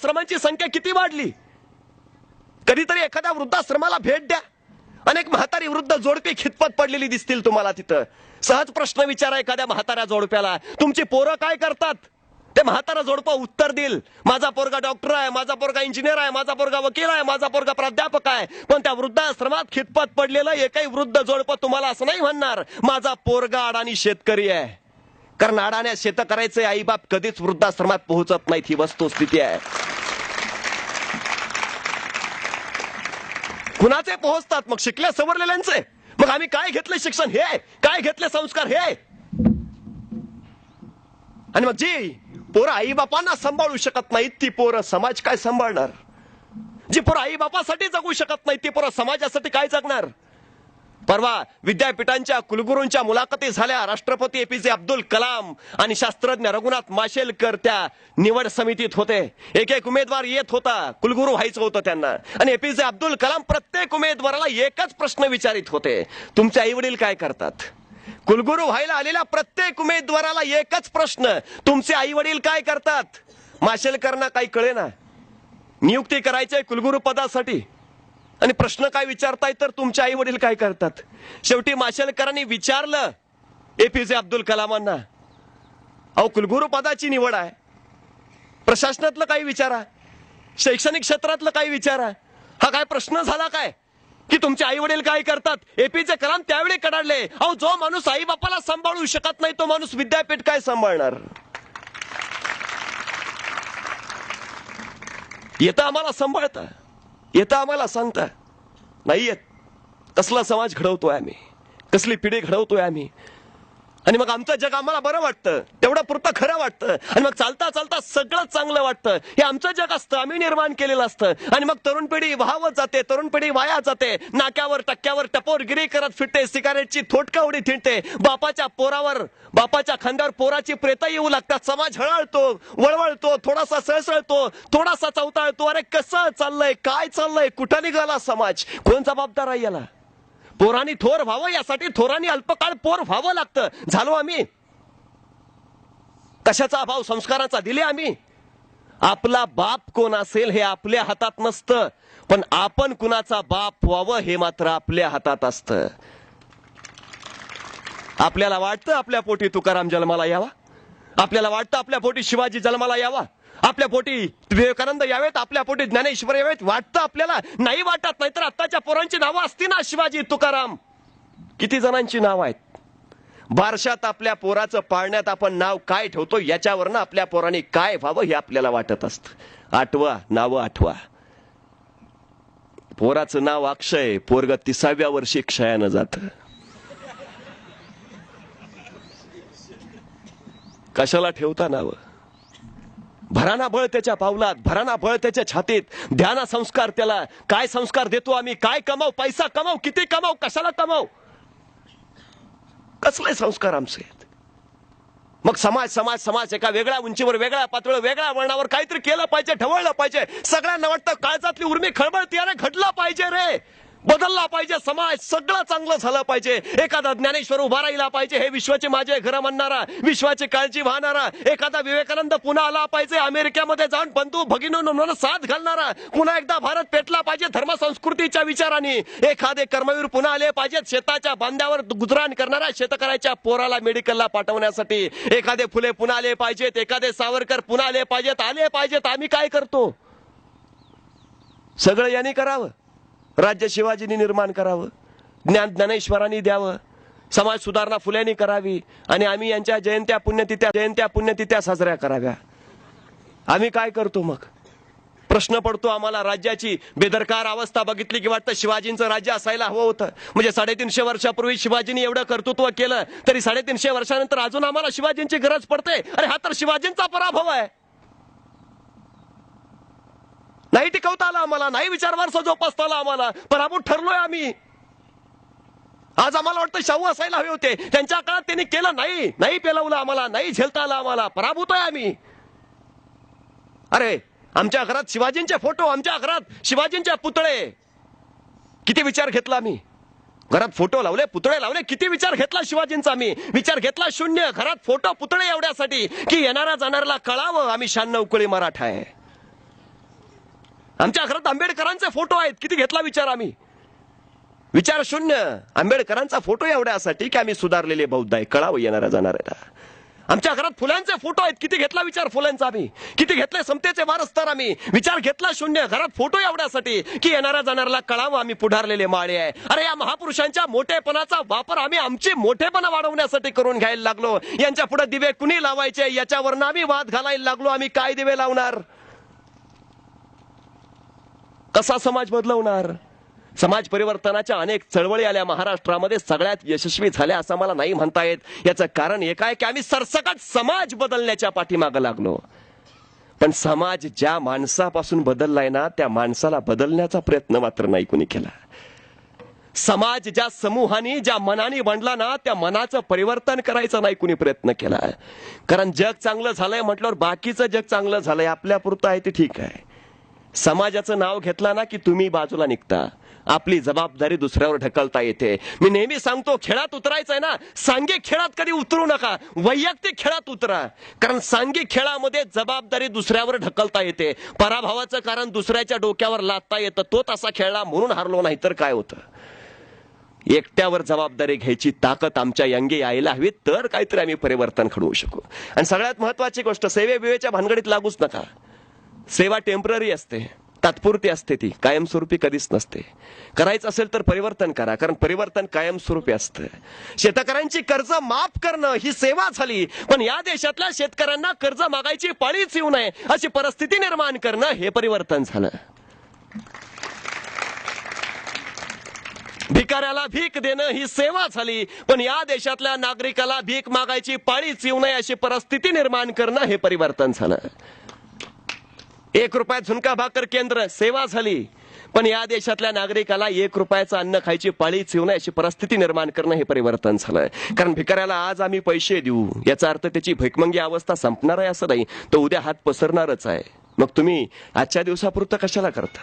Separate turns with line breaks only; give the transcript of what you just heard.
आश्रमांची संख्या किती वाढली? कधीतरी एखाद्या वृद्धाश्रमाला भेट द्या. अनेक म्हातारी वृद्ध जोडपी खितपत पडलेली दिसतील तुम्हाला तिथं. सहज प्रश्न विचारा एखाद्या म्हाताऱ्या जोडप्याला तुमची पोरं काय करतात? ते म्हातारा जोडपं उत्तर देईल. माझा पोरगा डॉक्टर आहे माझा पोरगा इंजिनियर आहे माझा पोरगा वकील आहे माझा पोरगा प्राध्यापक आहे. पण त्या वृद्धाश्रमात खितपत पडलेलं एकही वृद्ध जोडपं तुम्हाला असं नाही म्हणणार. माझा पोरगा अडाणी शेतकरी आहे. कारण अडाण्या शेत करायचे आईबाप कधीच वृद्धाश्रमात पोहोचत नाहीत. ही वस्तुस्थिती आहे. कुणाचे पोहोचतात मग शिकल्या सवरलेल्यांचे. मग आम्ही काय घेतले शिक्षण हे? काय घेतले संस्कार हे? आणि मग जी पोरं आई बापांना सांभाळू शकत नाहीत ती पोरं समाज काय सांभाळणार? जी पोरं आई बापासाठी जगू शकत नाही ती पोरं समाजासाठी काय जगणार? परवा विद्यापीठांच्या कुलगुरूंच्या मुलाखती झाल्या. राष्ट्रपती एपीजे अब्दुल कलाम आणि शास्त्रज्ञ रघुनाथ माशेलकर त्या निवड समितीत होते. एक एक उमेदवार येत होता. कुलगुरू व्हायचं होतं त्यांना. आणि एपीजे अब्दुल कलाम प्रत्येक उमेदवाराला एकच प्रश्न विचारित होते. तुमचे आई वडील काय करतात? कुलगुरू व्हायला आलेल्या प्रत्येक उमेदवाराला एकच प्रश्न. तुमचे आई वडील काय करतात? माशेलकरांना काही कळे ना नियुक्ती करायचंय कुलगुरू पदासाठी. आणि प्रश्न काय विचारताय तर तुमचे आई वडील काय करतात? शेवटी माशेलकरांनी विचारलं एपीजे अब्दुल कलामांना. अहो कुलगुरू पदाची निवड आहे. प्रशासनातलं काही विचारा. शैक्षणिक क्षेत्रातलं काही विचारा. हा काय प्रश्न झाला काय? की तुमचे आई वडील काय करतात? एपीजे कलाम त्यावेळी कडाडले. अहो जो माणूस आई बापाला सांभाळू शकत नाही तो माणूस विद्यापीठ काय सांभाळणार? येतं आम्हाला सांभाळता. येतं आम्हाला सांगता. नाही येत कसला समाज घडवतोय आम्ही? कसली पिढी घडवतोय आम्ही? आणि मग आमचं जग आम्हाला बरं वाटतं. तेवढं पुरतं खरं वाटतं. आणि मग चालता चालता सगळं चांगलं वाटतं. हे आमचं जग असतं. आम्ही निर्माण केलेलं असतं. आणि मग तरुण पिढी वाहवत जाते. तरुण पिढी वाया जाते. नाक्यावर टक्क्यावर टपोरगिरी करत फिरते. सिगारेटची थोटका उडी थिंडते बापाच्या पोरावर बापाच्या खांद्यावर पोराची प्रेता येऊ लागतात. समाज हळहळतो वळवळतो थोडासा सळसळतो थोडासा चवताळतो अरे कसं चाललंय? काय चाललंय? कुठं निघाला समाज? कोण जबाबदार आहे याला? पोरांनी थोर व्हावं यासाठी थोरांनी अल्पकाळ पोर व्हावं लागतं. झालो आम्ही. कशाचा अभाव संस्काराचा? दिले आम्ही. आपला बाप कोण असेल हे आपल्या हातात नसतं. पण आपण कुणाचा बाप व्हावं हे मात्र आपल्या हातात असतं. आपल्याला वाटतं आपल्या पोटी तुकाराम जन्माला यावा? आपल्याला वाटतं आपल्या पोटी शिवाजी जन्माला यावा? आपल्या पोटी विवेकानंद यावेत आपल्या पोटी ज्ञानेश्वर यावेत. वाटतं आपल्याला? नाही वाटत नाहीतर आत्ताच्या पोरांची नावं असती ना शिवाजी तुकाराम. किती जणांची नाव आहेत? बारशात आपल्या पोराचं पाळण्यात आपण नाव काय ठेवतो याच्यावरनं आपल्या पोरांनी काय व्हावं हे आपल्याला वाटत असतं. आठवा नावं आठवा. पोराचं नाव अक्षय पोरग तिसाव्या वर्षी क्षयानं जात. कशाला ठेवता नावं? भराना बळ त्याच्या पावलात भराना बळ त्याच्या छातीत. ध्याना संस्कार त्याला. काय संस्कार देतो आम्ही? काय कमाव? पैसा कमाव? किती कमाव? कशाला कमाव? कसले संस्कार आमचे आहेत? मग समाज समाज समाज एका वेगळ्या उंचीवर वेगळ्या पातळीवर वेगळ्या वळणावर काहीतरी केलं पाहिजे ढवळलं पाहिजे. सगळ्यांना वाटतं काळजातली उर्मी खळबळती अरे घडलं पाहिजे रे. बदलला पाहिजे समाज सगळं चांगलं झालं पाहिजे. एखादा ज्ञानेश्वर उभा राहिला पाहिजे हे विश्वाचे माझे घर म्हणणारा विश्वाची काळजी वाहणारा. एखादा विवेकानंद पुन्हा आला पाहिजे अमेरिकेमध्ये जाऊन बंधू भगिनी साथ घालणारा. पुन्हा एकदा भारत पेटला पाहिजे धर्म संस्कृतीच्या विचाराने. एखादे कर्मवीर पुन्हा आले पाहिजेत शेताच्या बांध्यावर गुजराण करणारा शेतकऱ्याच्या पोराला मेडिकलला पाठवण्यासाठी. एखादे फुले पुन्हा आले पाहिजेत एखादे सावरकर पुन्हा आले पाहिजेत आले पाहिजेत आम्ही काय करतो? सगळं यांनी करावं. राज्य शिवाजींनी निर्माण करावं ज्ञान ज्ञानेश्वरांनी द्यावं समाज सुधारणा फुल्यांनी करावी आणि आम्ही यांच्या जयंत्या पुण्यतिथ्या जयंत्या पुण्यतिथ्या साजऱ्या कराव्या. आम्ही काय करतो मग? प्रश्न पडतो आम्हाला राज्याची बेदरकार अवस्था बघितली की वाटतं शिवाजींचं राज्य असायला हवं होतं. म्हणजे साडेतीनशे वर्षापूर्वी शिवाजींनी एवढं कर्तृत्व केलं तरी साडेतीनशे वर्षानंतर अजून आम्हाला शिवाजींची गरज पडते. अरे हा तर शिवाजींचा पराभव आहे. नाही टिकवता आला आम्हाला नाही विचार वारसा जोपासता आला आम्हाला. पराभूत ठरलोय आम्ही. आज आम्हाला वाटतं शाहू असायला हवे होते. त्यांच्या काळात त्यांनी केलं नाही. नाही पेलवलं आम्हाला नाही झेलता आलं आम्हाला. पराभूत आहे आम्ही. अरे आमच्या घरात शिवाजींचे फोटो आमच्या घरात शिवाजींचे पुतळे. किती विचार घेतला आम्ही. घरात फोटो लावले पुतळे लावले किती विचार घेतला शिवाजींचा आम्ही. विचार घेतला शून्य घरात फोटो पुतळे एवढ्यासाठी की येणारा जाणाऱ्याला कळावं आम्ही शहाण्णव कुळी मराठा आहे. आमच्या घरात आंबेडकरांचे फोटो आहेत. किती घेतला विचार आम्ही? विचार शून्य. आंबेडकरांचा फोटो एवढ्यासाठी की आम्ही सुधारलेले बौद्ध आहे. कळावं येणाऱ्या जाणाऱ्याला. आमच्या घरात फुलांचे फोटो आहेत. किती घेतला विचार फुलांचा आम्ही? किती घेतले समतेचे वारसदार आम्ही? विचार घेतला शून्य. घरात फोटो एवढ्यासाठी की येणाऱ्या जाणाऱ्याला कळावं आम्ही पुढारलेले माळे आहे. अरे या महापुरुषांच्या मोठेपणाचा वापर आम्ही आमची मोठेपणा वाढवण्यासाठी करून घ्यायला लागलो. यांच्या पुढे दिवे कुणी लावायचे? याच्यावर आम्ही वाद घालायला लागलो. आम्ही काय दिवे लावणार? कसा समाज बदलवणार? समाज परिवर्तनाच्या अनेक चळवळी आल्या महाराष्ट्रामध्ये सगळ्यात यशस्वी झाल्या असं मला नाही म्हणता येत. याचं कारण एक आहे की आम्ही सरसकट समाज बदलण्याच्या पाठीमागं लागलो. पण समाज ज्या माणसापासून बदललाय ना त्या माणसाला बदलण्याचा प्रयत्न मात्र नाही कुणी केला. समाज ज्या समूहाने ज्या मनाने बनला ना त्या मनाचं परिवर्तन करायचं नाही कुणी प्रयत्न केला. कारण जग चांगलं झालंय म्हटल्यावर बाकीचं जग चांगलं झालंय आपल्यापुरतं आहे ते ठीक आहे. समाजाचं नाव घेतला ना की तुम्ही बाजूला निघता. आपली जबाबदारी दुसऱ्यावर ढकलता येते. मी नेहमी सांगतो खेळात उतरायचंय ना. सांघिक खेळात कधी उतरू नका. वैयक्तिक खेळात उतरा. कारण सांघिक खेळामध्ये जबाबदारी दुसऱ्यावर ढकलता येते. पराभवाचं कारण दुसऱ्याच्या डोक्यावर लादता येतं. तो तसा खेळला म्हणून हारलो नाही तर काय होतं? एकट्यावर जबाबदारी घ्यायची ताकद आमच्या यंगे यायला हवी. तर काहीतरी आम्ही परिवर्तन घडवू शकू. आणि सगळ्यात महत्वाची गोष्ट सेवे बिवेच्या भानगडीत लागूच नका. सेवा टेंपररी असते. तात्पुरती असते ती. कायमस्वरूपी कधीच नसते. करायचं असेल तर परिवर्तन करा. कारण परिवर्तन कायमस्वरूपी असतं. शेतकऱ्यांची कर्ज माफ करणं ही सेवा झाली. पण या देशातल्या शेतकऱ्यांना कर्ज मागायची पाळीच येऊ नये अशी परिस्थिती निर्माण करणं हे परिवर्तन झालं. भिकाऱ्याला भीक देणं ही सेवा झाली. पण या देशातल्या नागरिकाला भीक मागायची पाळीच येऊ नये अशी परिस्थिती निर्माण करणं हे परिवर्तन झालं. एक रुपया झुणका भाकर केंद्र सेवा झाली. पण या देशातल्या नागरिकाला एक रुपयाचं अन्न खायची पाळीच येऊ नये अशी परिस्थिती निर्माण करणं हे परिवर्तन झालंय. कारण भिकाऱ्याला आज आम्ही पैसे देऊ. याचा अर्थ त्याची भैकमंगी अवस्था संपणार आहे असं नाही तो उद्या हात पसरणारच आहे. मग तुम्ही आजच्या दिवसापुरतं कशाला करता